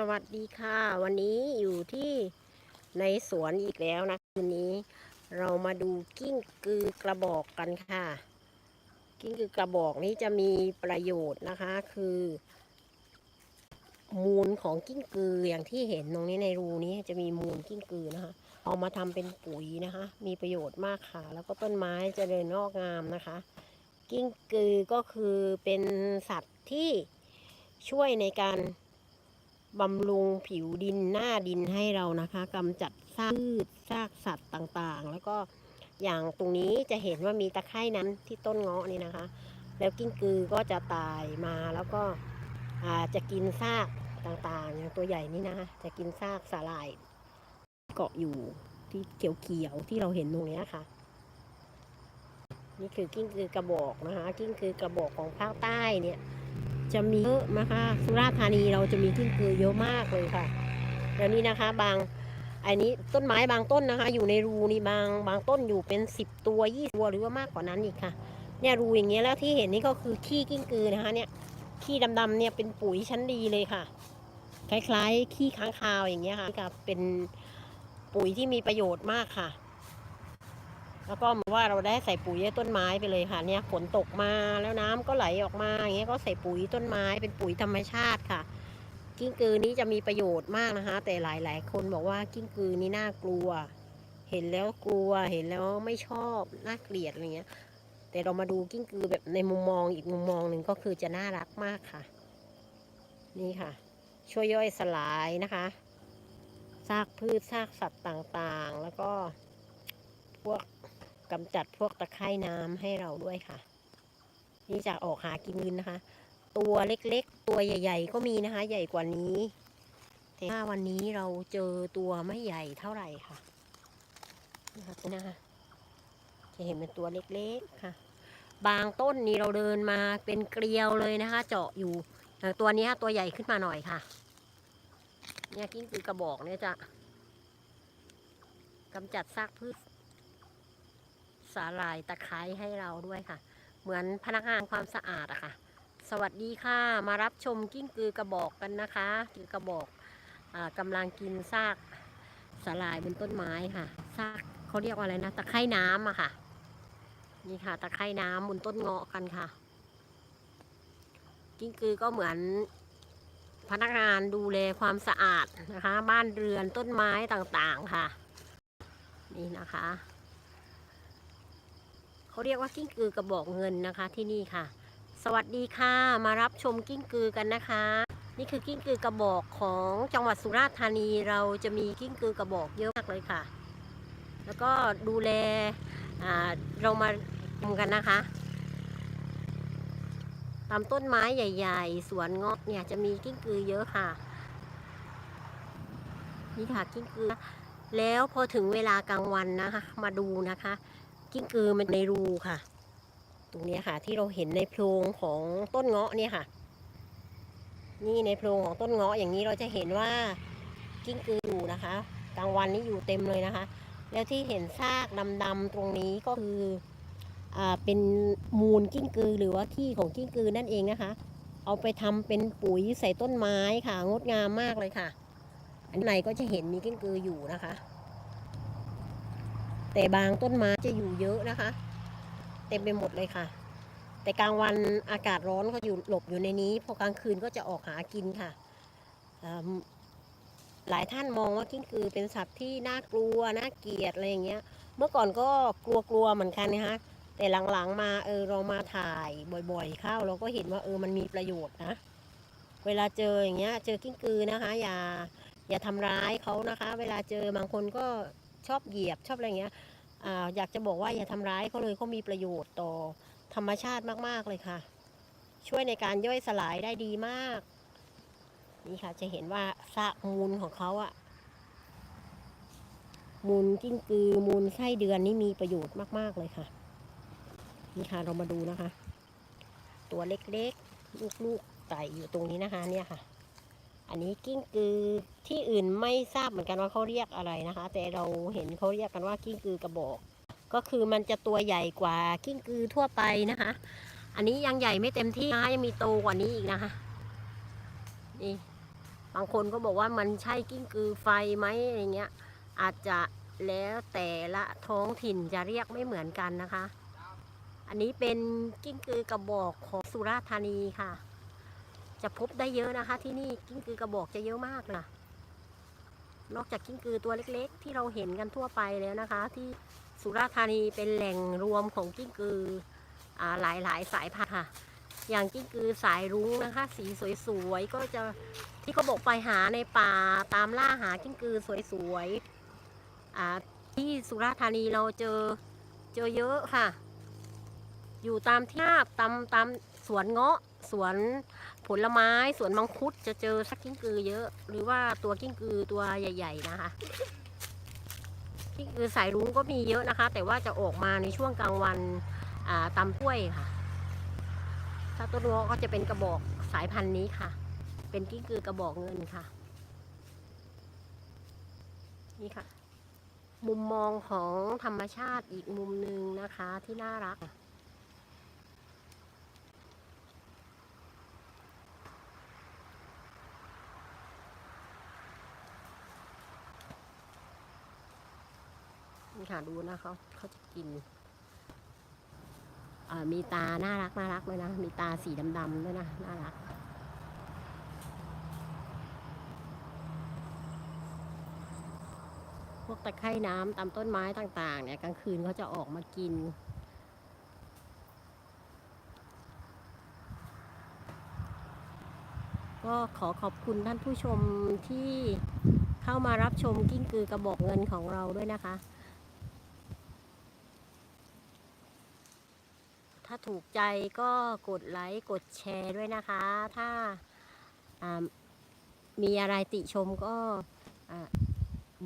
สวัสดีค่ะ วันนี้อยู่ที่ในสวนอีกแล้วนะคืนนี้เรามาดูกิ้งกือกระบอกกันค่ะ กิ้งกือกระบอกนี้จะมีประโยชน์นะคะคือ มูลของกิ้งกืออย่างที่เห็นตรงนี้ในรูนี้จะมีมูลกิ้งกือนะคะ เอามาทำเป็นปุ๋ยนะคะ มีประโยชน์มากค่ะ แล้วก็ต้นไม้จะเจริญงอกงามนะคะ กิ้งกือก็คือเป็นสัตว์ที่ช่วยในการ บำรุงผิวดินหน้าดินให้เรานะคะกำจัดซากพืชซากสัตว์ต่างๆ แล้วก็อย่างตรงนี้จะเห็นว่ามีตะไคร่นั้นที่ต้นเงาะนี่นะคะ แล้วกิ้งกือก็จะตายมาแล้วก็จะกินซากต่างๆ อย่างตัวใหญ่นี่นะคะ จะกินซากสาหร่ายเกาะอยู่ที่เขียวๆที่เราเห็นตรงนี้ค่ะ นี่คือกิ้งกือกระบอกนะคะ กิ้งกือกระบอกของภาคใต้เนี่ย จะมีเยอะนะคะสุราษฎร์ธานีเราจะมีกิ้งกือเยอะมากเลยค่ะแล้วนี่นะคะบางอันนี้ต้นไม้บางต้นนะคะ อยู่ในรูนี่บางบางต้นอยู่เป็นสิบตัวยี่ตัวหรือว่ามากกว่านั้นอีกค่ะเนี่ยรูอย่างเงี้ยแล้วที่เห็นนี่ก็คือขี้กิ้งกือนะคะเนี่ยขี้ดำๆเนี่ยเป็นปุ๋ยชั้นดีเลยค่ะ คล้ายๆขี้ค้างคาวอย่างเงี้ยค่ะกับเป็นปุ๋ยที่มีประโยชน์มากค่ะ แล้วก็เหมือนว่าเราได้ใส่ปุ๋ยให้ต้นไม้ไปเลยค่ะเนี่ยฝนตกมาแล้วน้ำก็ไหลออกมาอย่างเงี้ยก็ใส่ปุ๋ยต้นไม้เป็นปุ๋ยธรรมชาติค่ะ กิ้งกือนี้จะมีประโยชน์มากนะคะ แต่หลายๆ คนบอกว่ากิ้งกือนี้น่ากลัว เห็นแล้วกลัวเห็นแล้วไม่ชอบน่าเกลียดอะไรเงี้ย แต่เรามาดูกิ้งกือแบบในมุมมองอีกมุมมองหนึ่งก็คือจะน่ารักมากค่ะ นี่ค่ะ ช่วยย่อยสลายนะคะซากพืชซากสัตว์ต่างๆ แล้วก็พวก กำจัดพวกตะไคร่น้ำให้เราด้วยค่ะ นี่จะออกหากินยืนนะคะ ตัวเล็กๆ ตัวใหญ่ ๆ ก็มีนะคะ ใหญ่กว่านี้ แต่ถ้าวันนี้เราเจอตัวไม่ใหญ่เท่าไหร่ค่ะนะคะนะคะจะเห็นเป็นตัวเล็กๆค่ะ บางต้นนี่เราเดินมาเป็นเกลียวเลยนะคะ เจาะอยู่แต่ตัวนี้ตัวใหญ่ขึ้นมาหน่อยค่ะ เนี่ยกิ้งกือกระบอกเนี่ยจะกำจัดซากพืช สาหร่ายตะไคร้ให้เราด้วยค่ะ เหมือนพนักงานความสะอาดอะค่ะ สวัสดีค่ะมารับชมกิ้งกือกระบอกกันนะคะกิ้งกระบอกอกำลังกินซากสาหร่ายบนต้นไม้ค่ะซากเขาเรียกว่าอะไรนะตะไคร่น้ำอะค่ะ นี่ค่ะ ตะไคร่น้ำบนต้นเงาะกันค่ะ กิ้งกือก็เหมือนพนักงานดูแลความสะอาดนะคะ บ้านเรือนต้นไม้ต่างๆค่ะ นี่นะคะ เขาเรียกว่ากิ้งกือกระบอกเงินนะคะที่นี่ค่ะ สวัสดีค่ะมารับชมกิ้งกือกันนะคะ นี่คือกิ้งกือกระบอกของจังหวัดสุราษฎร์ธานีเราจะมีกิ้งกือกระบอกเยอะมากเลยค่ะ แล้วก็ดูแลเรามาชมกันนะคะตามต้นไม้ใหญ่ ๆ สวนเงาะเนี่ยจะมีกิ้งกือเยอะค่ะ นี่ค่ะกิ้งกือ แล้วพอถึงเวลากลางวันนะคะ มาดูนะคะ กิ้งกือมันในรูค่ะ ตรงนี้ค่ะ ที่เราเห็นในโพรงของต้นเงาะเนี่ยค่ะ นี่ในโพรงของต้นเงาะอย่างนี้เราจะเห็นว่ากิ้งกืออยู่นะคะกลางวันนี้อยู่เต็มเลยนะคะ แล้วที่เห็นซากดำๆตรงนี้ก็คืออ่าเป็นมูลกิ้งกือหรือว่าขี้ของกิ้งกือนั่นเองนะคะ เอาไปทำเป็นปุ๋ยใส่ต้นไม้ค่ะ งดงามมากเลยค่ะ อันในก็จะเห็นมีกิ้งกืออยู่นะคะ แต่บางต้นไม้จะอยู่เยอะนะคะ เต็มไปหมดเลยค่ะ แต่กลางวันอากาศร้อนเขาอยู่หลบอยู่ในนี้ พอกลางคืนก็จะออกหากินค่ะ หลายท่านมองว่ากิ้งกือเป็นสัตว์ที่น่ากลัวน่าเกลียดอะไรอย่างเงี้ย เมื่อก่อนก็กลัวๆเหมือนกันนะคะแต่หลังๆมาเออเรามาถ่ายบ่อยๆเข้าเราก็เห็นว่าเออมันมีประโยชน์นะ เวลาเจออย่างเงี้ย เจอกิ้งกือนะคะ อย่าอย่าทำร้ายเขานะคะ เวลาเจอบางคนก็ชอบเหยียบชอบอะไรเงี้ย ออยากจะบอกว่าอย่าทำร้ายเขาเลยเขามีประโยชน์ต่อธรรมชาติมาก ๆ เลยค่ะ ช่วยในการย่อยสลายได้ดีมาก นี่ค่ะจะเห็นว่าซากมูลของเขาอะมูลกิ้งกือมูลไส้เดือนนี่มีประโยชน์มาก ๆ เลยค่ะ นี่ค่ะเรามาดูนะคะ ตัวเล็กๆ ลูกๆไต่อยู่ตรงนี้นะคะ เนี่ยค่ะ อันนี้กิ้งกือที่อื่นไม่ทราบเหมือนกันว่าเขาเรียกอะไรนะคะ แต่เราเห็นเขาเรียกกันว่ากิ้งกือกระบอก ก็คือมันจะตัวใหญ่กว่ากิ้งกือทั่วไปนะคะ อันนี้ยังใหญ่ไม่เต็มที่นะคะยังมีโตกว่านี้อีกนะคะนี่บางคนก็บอกว่ามันใช่กิ้งกือไฟไหมอะไรเงี้ย อาจจะแล้วแต่ละท้องถิ่นจะเรียกไม่เหมือนกันนะคะ อันนี้เป็นกิ้งกือกระบอกของสุราษฎร์ธานีค่ะ จะพบได้เยอะนะคะ ที่นี่กิ้งกือกระบอกจะเยอะมากนะนอกจากกิ้งกือตัวเล็กๆ ที่เราเห็นกันทั่วไปแล้วนะคะ ที่สุราษฎร์ธานีเป็นแหล่งรวมของกิ้งกืออ่าหลายๆสายพันธุ์ค่ะ อย่างกิ้งกือสายรุ้งนะคะ สีสวยๆก็จะที่เขาบอกไปหาในป่าตามล่าหากิ้งกือสวยๆที่สุราษฎร์ธานีเราเจอเจอเยอะค่ะ อยู่ตามที่ราบตามตาม สวนเงาะสวนผลไม้สวนมังคุดจะเจอสักกิ้งกือเยอะ หรือว่าตัวกิ้งกือตัวใหญ่ ๆ นะคะกิ้งกือสายรุ้งก็มีเยอะนะคะ แต่ว่าจะออกมาในช่วงกลางวันตามถ้วยค่ะถ้าต้นเงาะก็จะเป็นกระบอกสายพันธุ์นี้ค่ะ เป็นกิ้งกือกระบอกเงินค่ะ นี่ค่ะ มุมมองของธรรมชาติอีกมุมหนึ่งนะคะที่น่ารัก นี่ค่ะดูนะเขาเขาจะกินมีตา น่ารักน่ารักเลยนะ มีตาสีดำๆด้วยนะ น่ารัก พวกตะไคร่น้ำตามต้นไม้ต่างๆ เนี่ยกลางคืนเขาจะออกมากิน ก็ขอขอบคุณท่านผู้ชมที่เข้ามารับชมกิ้งกือกระบอกเงินของเราด้วยนะคะาถูกใจก็กดไลค์กดแชร์ด้วยนะคะ ถ้าามีอะไรติชมก็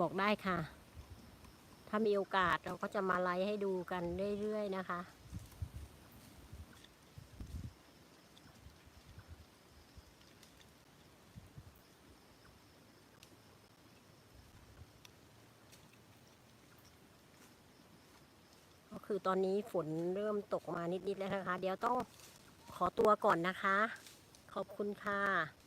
บอกได้ค่ะ ถ้ามีโอกาสเราก็จะมาไลฟ์ให้ดูกันเรื่อยๆนะคะ คือตอนนี้ฝนเริ่มตกมานิดๆแล้วนะคะ เดี๋ยวต้องขอตัวก่อนนะคะ ขอบคุณค่ะ